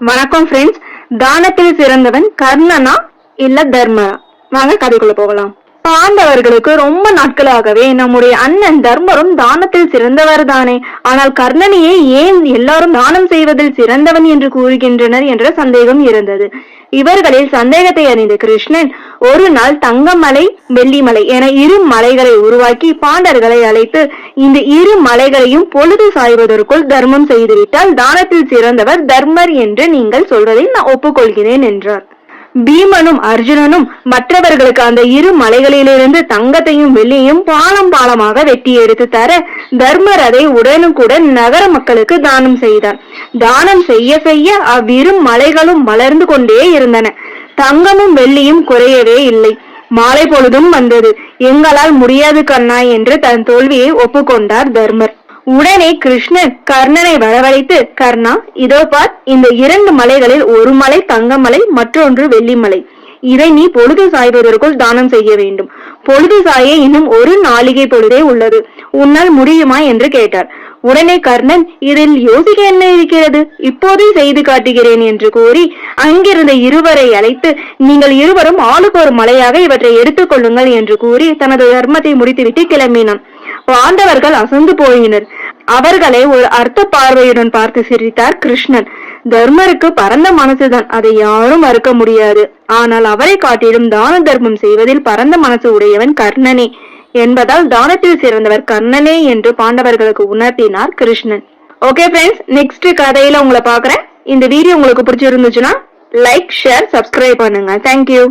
வணக்கம் ஃப்ரெண்ட்ஸ் தானத்தில் சிறந்தவன் கர்ணனா இல்ல தர்மனா? வாங்க கதைக்குள்ள போகலாம். பாண்டவர்களுக்கு ரொம்ப நாட்களாகவே நம்முடைய அண்ணன் தர்மரும் தானத்தில் சிறந்தவர் தானே. ஆனால் கர்ணனையே ஏன் எல்லாரும் தானம் செய்வதில் சிறந்தவன் என்று கூறுகின்றனர் என்ற சந்தேகம் இருந்தது. இவர்களில் சந்தேகத்தை அறிந்த கிருஷ்ணன் ஒரு நாள் தங்கமலை வெள்ளிமலை என இரு மலைகளை உருவாக்கி பாண்டர்களை அழைத்து இந்த இரு மலைகளையும் பொழுது சாய்வதற்குள் தர்மம் செய்துவிட்டால் தானத்தில் சிறந்தவர் தர்மர் என்று நீங்கள் சொல்வதை நான் ஒப்புக்கொள்கிறேன் என்றார். பீமனும் அர்ஜுனனும் மற்றவர்களுக்கு அந்த இரு மலைகளிலிருந்து தங்கத்தையும் வெள்ளியையும் பாலம் பாலமாக வெட்டி எடுத்து தர தர்மர் அதை உடனுக்குடன் நகர மக்களுக்கு தானம் செய்தார். தானம் செய்ய செய்ய அவ்விரு மலைகளும் வளர்ந்து கொண்டே இருந்தன. தங்கமும் வெள்ளியும் குறையவே இல்லை. மாலை பொழுதும் வந்தது. எங்களால் முடியாது கண்ணா என்று தன் தோல்வியை ஒப்புக்கொண்டார் தர்மர். உடனே கிருஷ்ணன் கர்ணனை வரவழைத்து கர்ணா இதோ பார் இந்த இரண்டு மலைகளில் ஒரு மலை தங்கமலை மற்றொன்று வெள்ளிமலை. இதை நீ பொழுது சாய்வதற்குள் தானம் செய்ய வேண்டும். பொழுது சாய இன்னும் ஒரு நாளிகை பொழுதே உள்ளது. உன்னால் முடியுமா? என்று கேட்டார். உடனே கர்ணன் இதில் யோசிக்க என்ன இருக்கிறது? இப்போதே செய்து காட்டுகிறேன் என்று கூறி அங்கிருந்த இருவரை அழைத்து நீங்கள் இருவரும் ஆளுக்கு ஒரு மலையாக இவற்றை எடுத்துக் கொள்ளுங்கள் என்று கூறி தனது தர்மத்தை முடித்துவிட்டு கிளம்பினான். பாண்டவர்கள் அசந்து போயினர். அவர்களை ஒரு அர்த்த பார்வையுடன் பார்த்து சிரித்தார் கிருஷ்ணன். தர்மருக்கு பரந்த மனசுதான் அதை யாரும் மறுக்க முடியாது. ஆனால் அவரை காட்டிலும் தான தர்மம் செய்வதில் பரந்த மனசு உடையவன் கர்ணனே என்பதால் தானத்தில் சிறந்தவர் கர்ணனே என்று பாண்டவர்களுக்கு உணர்த்தினார் கிருஷ்ணன். ஓகே ஃப்ரெண்ட்ஸ் நெக்ஸ்ட் கதையில உங்களை பாக்குறேன் இந்த வீடியோ உங்களுக்கு பிடிச்சிருந்துச்சுன்னா லைக் ஷேர் சப்ஸ்கிரைப் பண்ணுங்க. Thank you